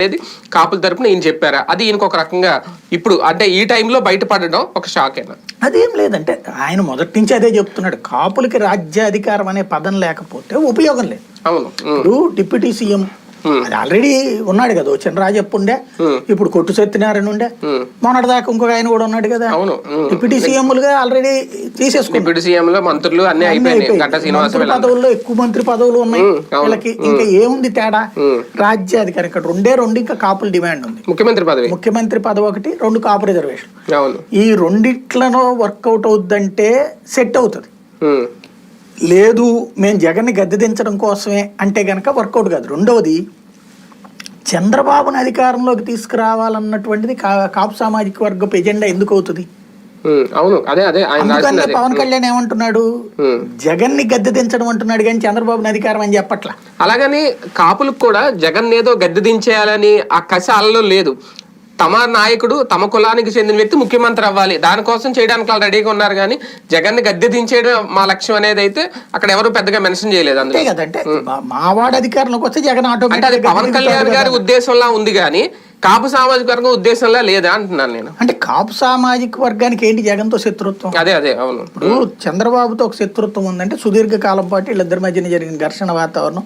అనేది కాపుల తరపున ఈయన చెప్పారా? అది ఈయనకు ఒక రకంగా ఇప్పుడు అంటే ఈ టైంలో బయటపడడం ఒక షాక్ అయినా. అదేం లేదంటే ఆయన మొదటి నుంచి అదే చెప్తున్నాడు. కాపులకి రాజ్యాధికారం అనే పదం లేకపోతే ఉపయోగం లేదు. అవును. ఇప్పుడు డిప్యూటీ సీఎం. అది ఆల్రెడీ ఉన్నాడు కదా వచ్చిన రాజప్ప ఉండే. ఇప్పుడు కొట్టు సత్యనారాయణ ఉండే. మొన్నటిదాకా ఇంకొక ఆయన కూడా ఉన్నాడు కదా. అవును. డిప్యూటీ సీఎంలుగా ఆల్రెడీ డిప్యూటీ లో మంత్రులు అన్ని అయిపోయినాయి. పదవుల్లో ఎక్కువ మంత్రి పదవులు ఉన్నాయి. వీళ్ళకి ఇంకా ఏముంది తేడా. రాజ్యాధికారం ఇక్కడ రెండే రెండు ఇంకా కాపుల డిమాండ్ ఉంది. ముఖ్యమంత్రి పదవి. ముఖ్యమంత్రి పదవి ఒకటి రెండు కాపు రిజర్వేషన్. ఈ రెండిట్లలో వర్కౌట్ అవుద్దంటే సెట్ అవుతుంది. లేదు మేము జగన్ని గద్దె దించడం కోసమే అంటే గనక వర్కౌట్ కాదు. రెండవది చంద్రబాబుని అధికారంలోకి తీసుకురావాలన్నటువంటిది కాపు సామాజిక వర్గపు ఎజెండా ఎందుకు అవుతుంది? అవును. అదే అదే పవన్ కళ్యాణ్ ఏమంటున్నాడు? ఉమ్. జగన్ని గద్దె దించడం అంటున్నాడు కానీ చంద్రబాబుని అధికారం అని చెప్పట్లా. అలాగని కాపులకు కూడా జగన్ ఏదో గద్దె దించేయాలని ఆ కసి అలలో లేదు. తమ నాయకుడు తమ కులానికి చెందిన వ్యక్తి ముఖ్యమంత్రి అవ్వాలి. దానికోసం చేయడానికి వాళ్ళు రెడీగా ఉన్నారు కానీ జగన్ని గద్దె దించేయడం మా లక్ష్యం అనేది అయితే అక్కడ ఎవరు పెద్దగా మెన్షన్ చేయలేదు అందులో. అంతే కదంటే మా- మావాడు అధికారంలోకి వస్తే జగన్ ఆటోమేటిక్ పవన్ కళ్యాణ్ గారి ఉద్దేశంలా ఉంది కానీ కాపు సామాజిక వర్గం ఉద్దేశంలా లేదా అంటున్నాను నేను. అంటే కాపు సామాజిక వర్గానికి ఏంటి జగన్తో శత్రుత్వం? అదే అదే అవును. ఇప్పుడు చంద్రబాబుతో ఒక శత్రుత్వం ఉందంటే సుదీర్ఘ కాలం పాటు వీళ్ళిద్దరి మధ్యన జరిగిన ఘర్షణ వాతావరణం.